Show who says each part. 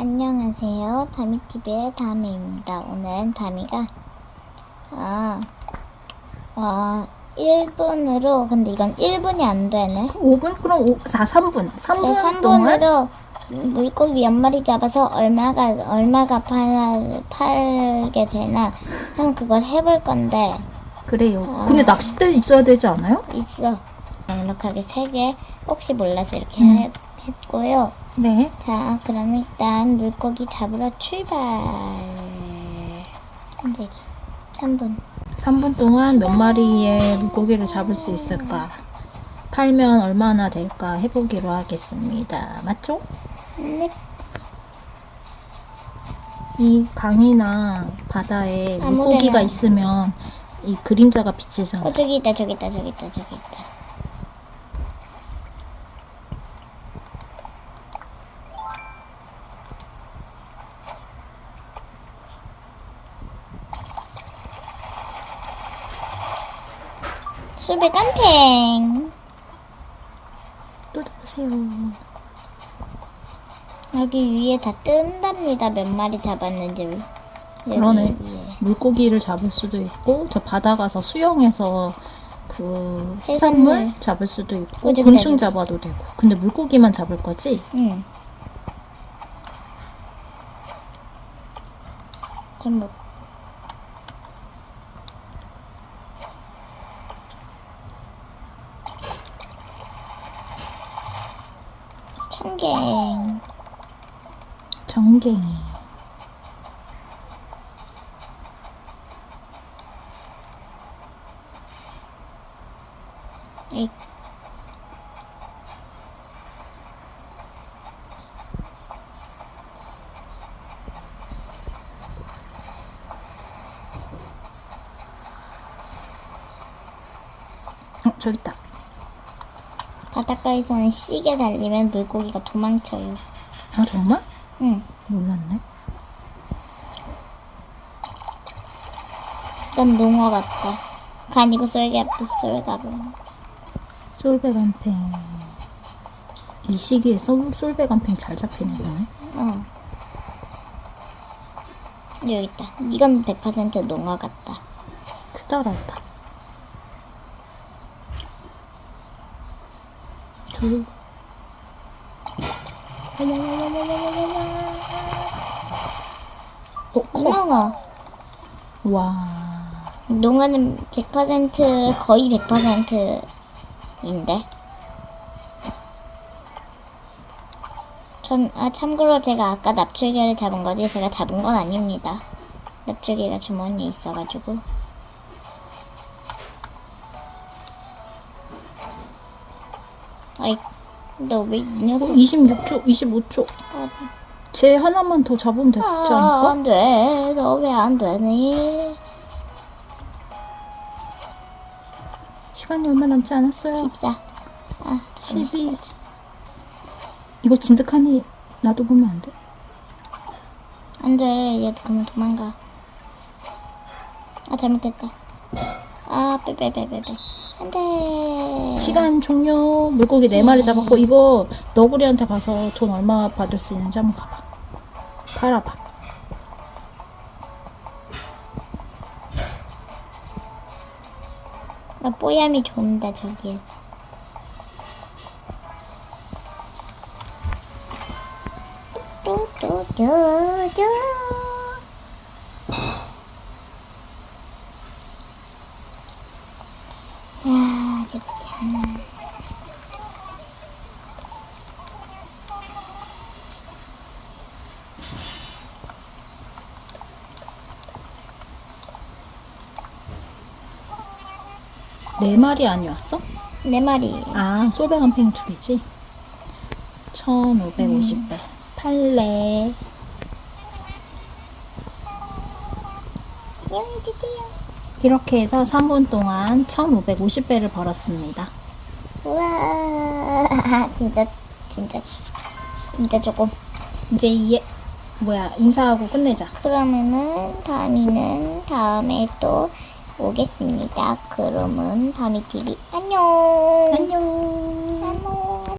Speaker 1: 안녕하세요. 다미TV의 다미입니다. 오늘은 다미가, 아, 어, 1분으로, 근데 이건 1분이 안 되네.
Speaker 2: 5분? 그럼 5, 4, 3분. 3분
Speaker 1: 네, 3
Speaker 2: 동안
Speaker 1: 분으로 물고기 몇 마리 잡아서 얼마가, 얼마가 팔, 팔게 되나, 한번 그걸 해볼 건데,
Speaker 2: 그래요.
Speaker 1: 아.
Speaker 2: 근데 낚싯대 있어야 되지 않아요?
Speaker 1: 있어. 넉넉하게 3개, 혹시 몰라서 이렇게
Speaker 2: 음.
Speaker 1: 해- 했고요.
Speaker 2: 네.
Speaker 1: 자, 그럼 일단 물고기 잡으러 출발. 이제 3분.
Speaker 2: 3분 동안 몇 마리의 물고기를 잡을 수 있을까? 팔면 얼마나 될까 해보기로 하겠습니다. 맞죠?
Speaker 1: 네.
Speaker 2: 이 강이나 바다에
Speaker 1: 아무데나.
Speaker 2: 물고기가 있으면 이 그림자가 비치잖아.
Speaker 1: 어, 저기 있다, 저기 있다, 저기 있다, 저기 있다. 수배 깜팽.
Speaker 2: 또 잡으세요.
Speaker 1: 여기 위에 다 뜬답니다. 몇 마리 잡았는지.
Speaker 2: 그러네.
Speaker 1: 위에.
Speaker 2: 물고기를 잡을 수도 있고 저 바다 가서 수영해서 그 해산물
Speaker 1: 해산물.
Speaker 2: 잡을 수도 있고
Speaker 1: 그지,
Speaker 2: 곤충
Speaker 1: 그지.
Speaker 2: 잡아도 되고 근데 물고기만 잡을 거지?
Speaker 1: 응. 그럼 뭐 청갱
Speaker 2: 정갱이
Speaker 1: 이.
Speaker 2: 어 저기 있다
Speaker 1: 바닷가에서는 시계 달리면 물고기가 도망쳐요.
Speaker 2: 아 정말?
Speaker 1: 응.
Speaker 2: 몰랐네
Speaker 1: 넌 농어 같다. 간이고 쏠개 쏠가고.
Speaker 2: 솔배간팽 이 시기에 솔, 솔배간팽 잘 잡히는 거네
Speaker 1: 어. 여기 있다. 이건 100% 농어 같다.
Speaker 2: 크다랗다 둘 어, 커.
Speaker 1: 농어.
Speaker 2: 와
Speaker 1: 농어는 100% 거의 100%인데. 전, 아, 참고로 제가 아까 납출개를 잡은 거지 제가 잡은 건 아닙니다. 납출개가 주머니에 있어가지고. 아이, 너왜이 녀석.
Speaker 2: 26초 25초 쟤 하나만 더 잡으면 되지
Speaker 1: 아,
Speaker 2: 않을까?
Speaker 1: 안 돼. 너 왜 안 되니?
Speaker 2: 시간이 얼마 남지 않았어요
Speaker 1: 14. 아,
Speaker 2: 12 이거 진득하니 놔둬보면 안 돼?
Speaker 1: 안 돼. 얘도 그만 도망가. 아, 잘못했다. 아, 빼빼빼빼빼. 안 돼.
Speaker 2: 시간 종료 물고기 4마리 잡았고 이거 너구리한테 가서 돈 얼마 받을 수 있는지 한번 가봐 팔아봐
Speaker 1: 아, 뽀얌이 좋은다, 저기에서. 뚜뚜뚜뚜.
Speaker 2: 네 마리 아니었어?
Speaker 1: 내 말이.
Speaker 2: 아 솔백 한팽 두 개지 1550배 팔레
Speaker 1: 안녕히 계세요.
Speaker 2: 이렇게 해서 3분 동안 1550배를 벌었습니다
Speaker 1: 우와, 진짜, 진짜, 진짜 조금.
Speaker 2: 이제 이에 뭐야 인사하고 끝내자
Speaker 1: 그러면은 다미는 다음에 또 오겠습니다. 그러면 다미 TV 안녕.
Speaker 2: 안녕